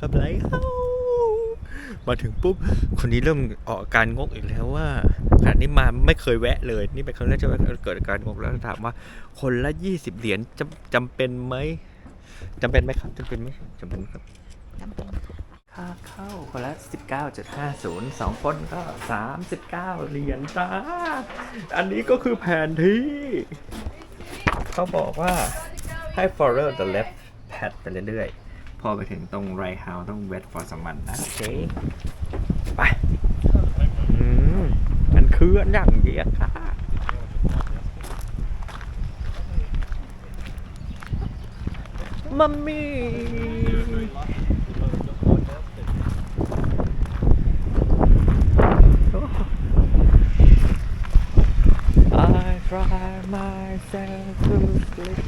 กับไรเฮามาถึงปุ๊บ คนนี้เริ่มออกอาการงกอีกแล้วว่าขนาดนี้มาไม่เคยแวะเลย นี่เป็นครั้งแรกที่เกิดอาการงกแล้วถามว่า คนละยี่สิบเหรียญจำจำเป็นไหมจำเป็นไหมครับจำเป็นไหมจำเป็นครับจำเป็นค่าเข้าคนละ19.50สองคนก็39เก้าเหรียญจ้าอันนี้ก็คือแผนที่ เขาบอกว่าให้ follow the left path ไปเรื่อยๆ พอไปถึงตรง right house ต้อง wait for someone นะโอเค ไปอืมมันคืออันอย่างเดียวค่ะมัมมี่ I try myself to sleep.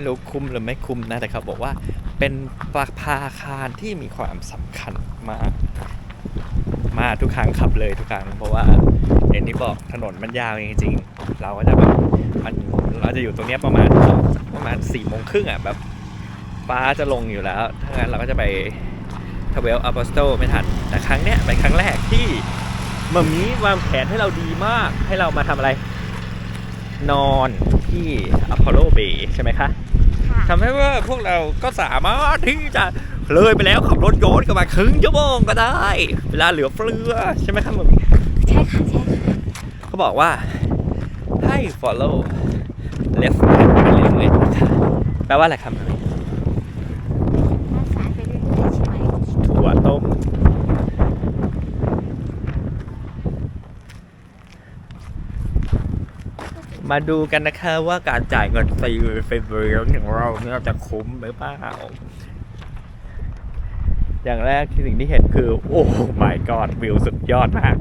ไม่รู้คุ้มหรือไม่คุ้มนะแต่เขาบอกว่าเป็นปลาพาคารที่มีความสำคัญมากมาทุกครั้งขับเลยทุกครั้งเพราะว่าเอ็นที่บอกถนนมันยาวจริงๆ เราก็จะแบบมันเราจะอยู่ตรงเนี้ยประมาณประมาณสี่โมงครึ่งอะแบบฟ้าจะลงอยู่แล้วถ้างั้นเราก็จะไปทเวลอัปสโตไม่ทันแต่ครั้งเนี้ยเป็นครั้งแรกที่มัมมี่วางแผนให้เราดีมากให้เรามาทำอะไร นอน ที่อพอลโลเบย์ใช่ไหมคะค่ะทำให้ว่าพวกเราก็สามารถที่จะเลยไปแล้วขับรถย้อนกลับมาครึ่งชั่วโมงก็ได้ เวลาเหลือเฟือใช่ไหมครับมึงใช่ค่ะใช่ค่ะเขาบอกว่าให้ follow left hand ไปเรื่อยๆนะคะแปลว่าอะไรครับมึง ด้านซ้ายไปเรื่อยๆใช่ไหม ถั่วต้ม มาดูกันนะคะว่าการจ่ายเงินฟรีเฟเวอร์ของเราเนี่ยจะคุ้มหรือเปล่า อย่างแรกที่สิ่งที่เห็นคือ โอ้ my god วิวสุดยอดมาก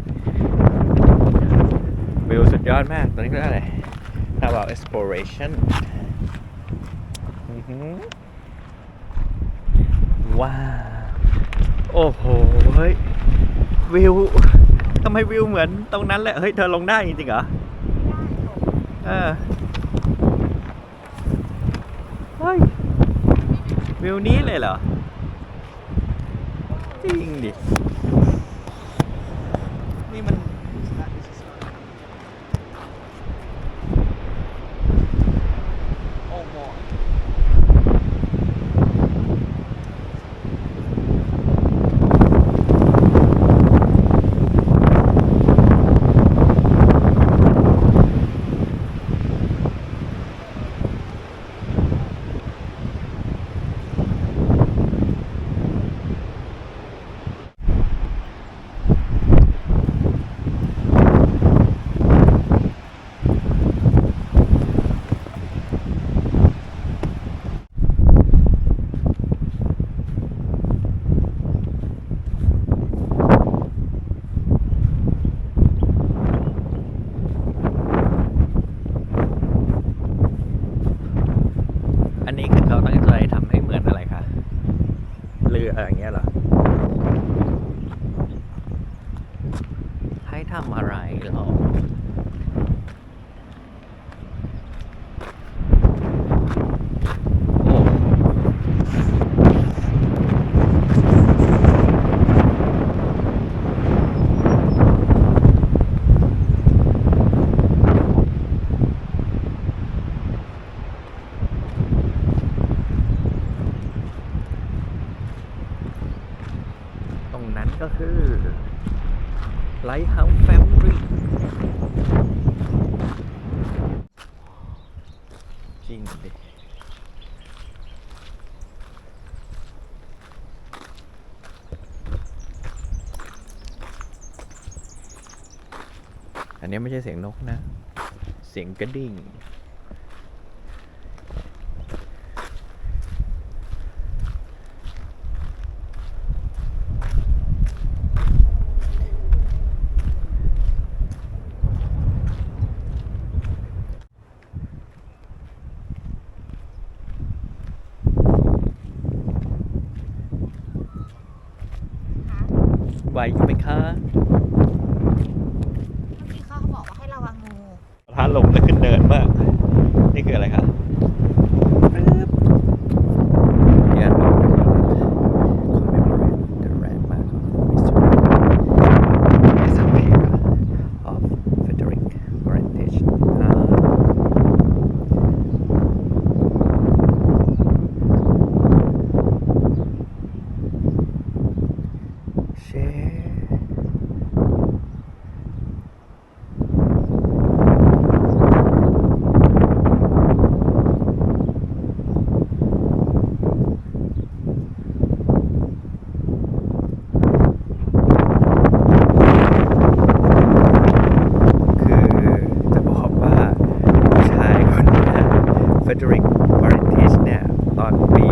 วิวสุดยอดมาก ตอนนี้ก็อะไร How about exploration ว้าวโอ้โหเฮ้ยวิวทำไมวิวเหมือนตรงนั้นแหละ เฮ้ย เธอลงได้จริงๆเหรอ เออเฮ้ยวิวนี้เลยเหรอ จริงดิ นี่มันอันนี้คือเขาตั้งใจทำให้เหมือนอะไรคะ เรืออย่างเงี้ยเหรอ ให้ทำอะไรหรอ โอ้ตรงนั้นก็คือ Lighthouse Family จริงดิ อันนี้ไม่ใช่เสียงนกนะ เสียงกระดิ่ง ไหวอยู่ไหมคะ เมื่อกี้เขาบอกว่าให้ระวังงู ท้าลงแล้วขึ้นเนินมาก นี่คืออะไรคะปึ๊บ Yeah, no, commemorate the landmark of history. It's a pair of Frederick Heritage. Ah. Share. คือจะบอกว่าผู้ชายคนเนี้เฟเดริกวาเรนติชเนี่ย ตอนปี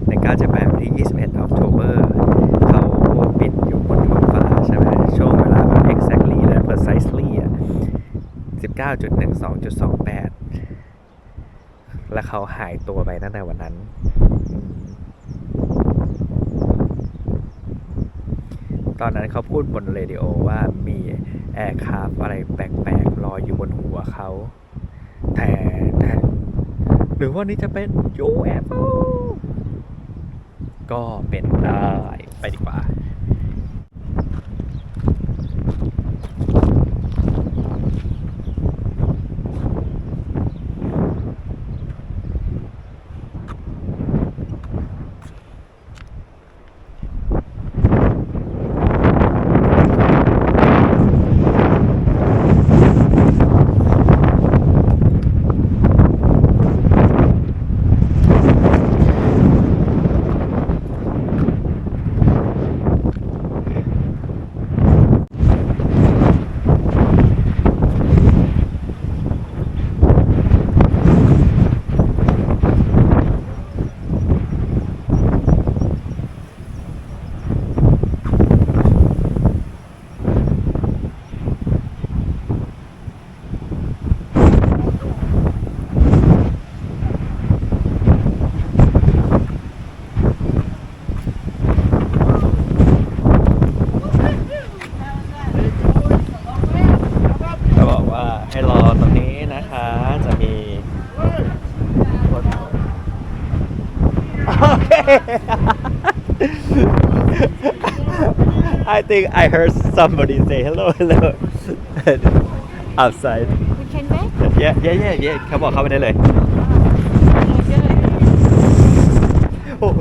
1978วันที่ 21 ออกโทเบอร์ เขาบินอยู่บนท้องฟ้าใช่ไหมช่วงเวลาแบบ exactly เลย precisely อะ 1.28 แล้วเขาหายตัวไปตั้งแต่วันนั้น ตอนนั้นเขาพูดบนเรดิโอว่ามีแอร์คราฟอะไรแปลกๆลอยอยู่บนหัวเขาแต่แต่หรือว่านี่จะเป็น UFO ก็เป็นได้ไปดีกว่า I think I heard somebody say hello hello outside คุณเคนไหม yeah yeah yeah yeah เขาบอกเข้าไปได้เลย โอ้โห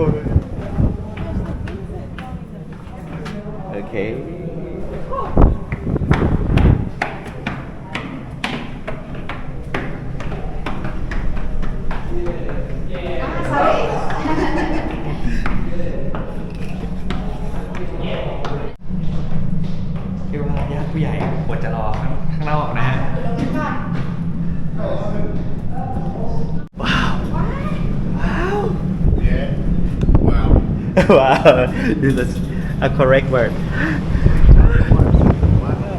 Wow, this is a correct word.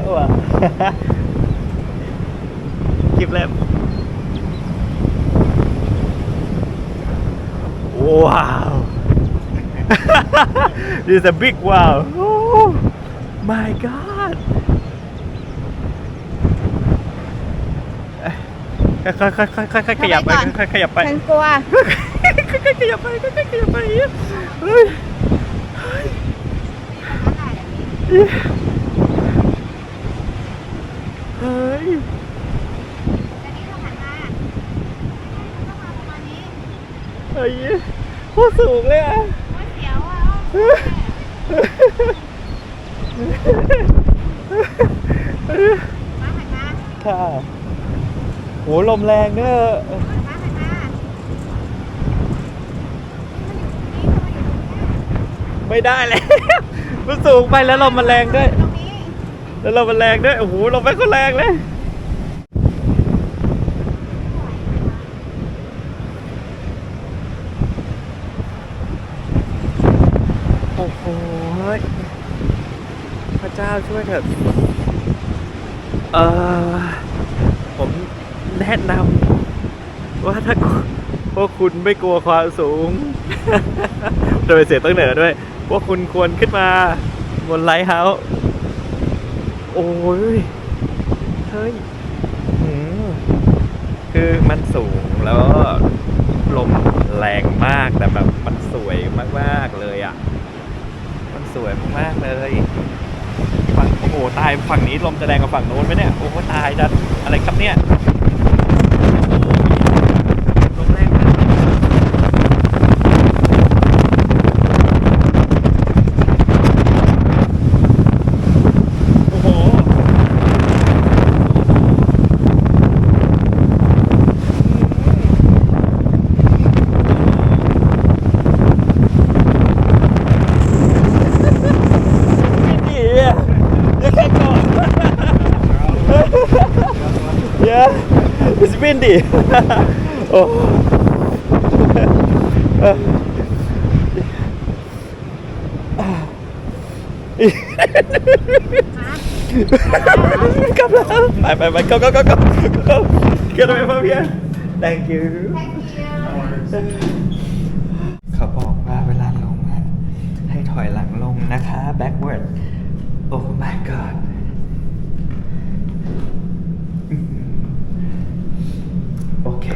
wow. Keep left. Wow. this is a big wow. Oh my god. ค่อยๆค่อยๆค่อยๆค่อยๆขยับไปค่อยๆขยับไป ฉันกลัวค่อยๆขยับไปค่อยๆขยับไป เฮ้ยเฮ้ยเฮ้ยโคตรสูงเลยอะค่ะโหลมแรงเนอะ ไม่ได้แล้วมันสูงไปแล้วลมมันแรงด้วยแล้วลมมันแรงด้วย โอ้โหลมไม่ก็แรงเลย โอ้โหเฮ้ยพระเจ้าช่วยเถอะเออผมแนะนำว่าถ้าพวกคุณไม่กลัวความสูง จะไปเสียตั้งเหนือด้วย วกคุณควรขึ้นมาบนไลท์เฮาส์โอ้ย เฮ้ยคือมันสูงแล้วลมแรงมากแต่แบบมันสวยมากๆเลยอะ มันสวยมากๆเลยฝั่งโอ้โหตายฝั่งนี้ลมจะแรงกว่าฝั่งโน้นไหมเนี่ย โอ้โหตายจัดอะไรครับเนี่ยลมแรงมากโอ้โห Yeah, you can go. yeah, it's windy. oh. กลับแล้วไปไปไป go go go go go get away from here thank you เขาบอกว่าเวลาลงอะให้ถอยหลังลงนะคะ backward oh my god อื้อหือโอเค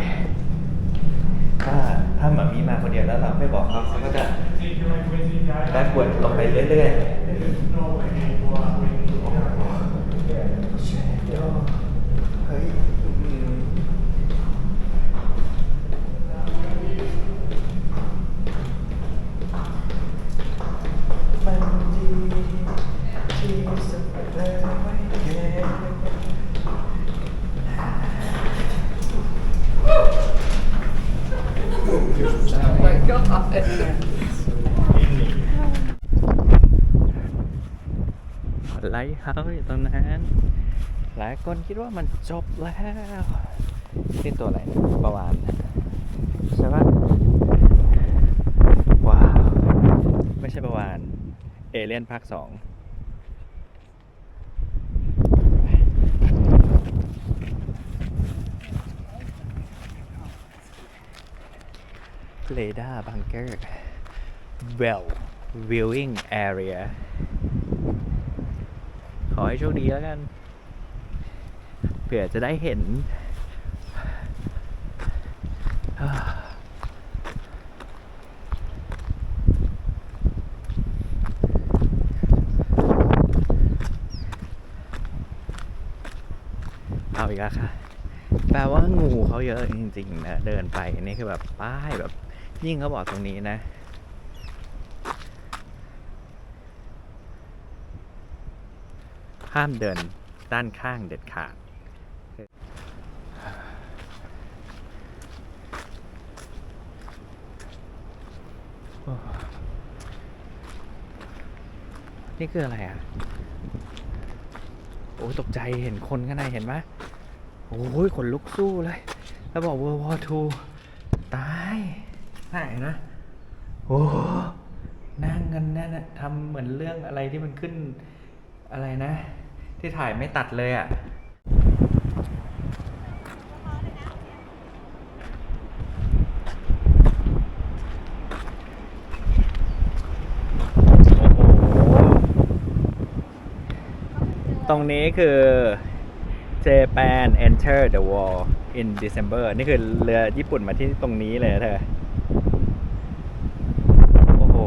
ถ้าถ้าหมามีมาคนเดียวแล้วเรา ไม่บอกเขาเขาก็จะแบกปวดตกลงไปเรื่อยๆเชฟโดเฮ้ยอืม มันดีที่สุดเลยไม่แย่ไลท์ เฮาอยู่ตรงนั้น หลายคนคิดว่ามันจบแล้วนี่ตัวอะไรประวานใช่ปะว้าว ไม่ใช่ประวาน เอเลียนภาคสองเ a ดาบังเกอร์ well viewing area ขอให้โชคดีแล้วกัน เผื่อจะได้เห็น เอาอีกแล้วค่ะ แปลว่างูเขาเยอะจริงๆนะ เดินไปนี่คือแบบป้ายแบบยิ่งเขาบอกตรงนี้นะ ห้ามเดินด้านข้างเด็ดขาด นี่คืออะไรอะ โอ้ยตกใจเห็นคนข้างในเห็นไหมโอ้ยขนลุกสู้เลย แล้วบอก World War II ตายไหนนะ โอ้นั่งกันแน่นอะทำเหมือนเรื่องอะไรที่มันขึ้นอะไรนะ ที่ถ่ายไม่ตัดเลยอะโอ้โหตรงนี้คือ Japan enter the wall in December นี่คือเรือญี่ปุ่นมาที่ตรงนี้เลยนะเธอ โอ้โห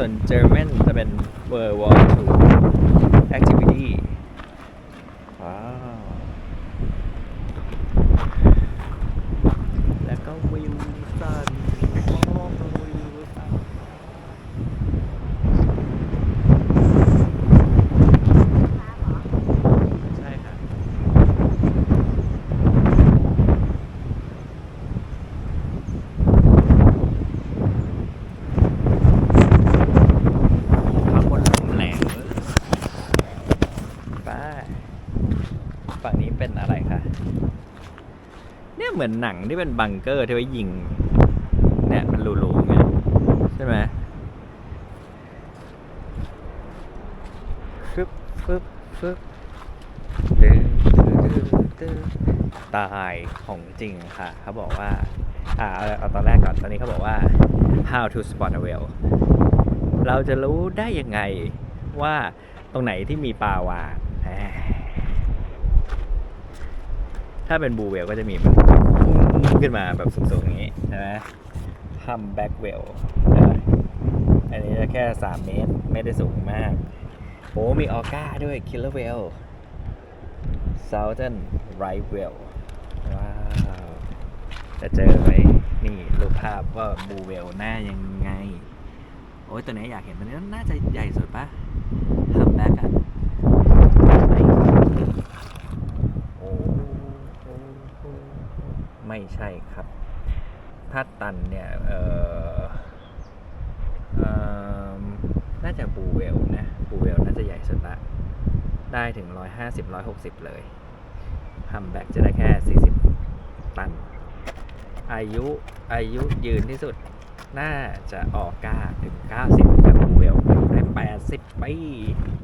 ส่วน German จะเป็น World War II activity ว้าว แล้วก็วิวสันมองวิวสัน ใช่ครับข้างบนลมแรงเลยไปฝั่งนี้ เป็นอะไรคะเนี่ยเหมือนหนังที่เป็นบังเกอร์ที่ไว้ยิง เนี่ยมันรูๆไงใช่ไหมฟึบฟึบฟึบตึ๊ดตึ๊ดตึ๊ดตึ๊ดตายของจริงค่ะเขาบอกว่าอ่าเอาเอาตอนแรกก่อนตอนนี้เขาบอกว่า how to spot a whale เราจะรู้ได้ยังไงว่าตรงไหนที่มีปลาวาฬแหม ถ้าเป็นบูเวลก็จะมีแบบพุ่งขึ้นมาแบบสูงๆอย่างนี้ใช่ไหม humpback whale นะอันนี้จะแค่ 3 เมตร ไม่ได้สูงมากโอ้มีออก้าด้วย killer whale southern right whale ว้าว จะเจอไหมนี่รูปภาพว่าบูเวลหน้ายังไง โอ้ยตัวนี้อยากเห็นตัวนี้น่าจะใหญ่สุดปะฮัมแบ็กอะไม่โอ้ไม่ ใช่ครับ ถ้าตันเนี่ยเออน่าจะบูเวลนะบูเวลน่าจะใหญ่สุดละ ได้ถึง 150 160 เลยฮัมแบ็กจะได้แค่ 40 ตัน อายุอายุยืนที่สุดน่าจะออกก้าถึง 90 แบบบูเวลได้ 80 ปี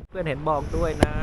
เพื่อนเห็นบอกด้วยนะ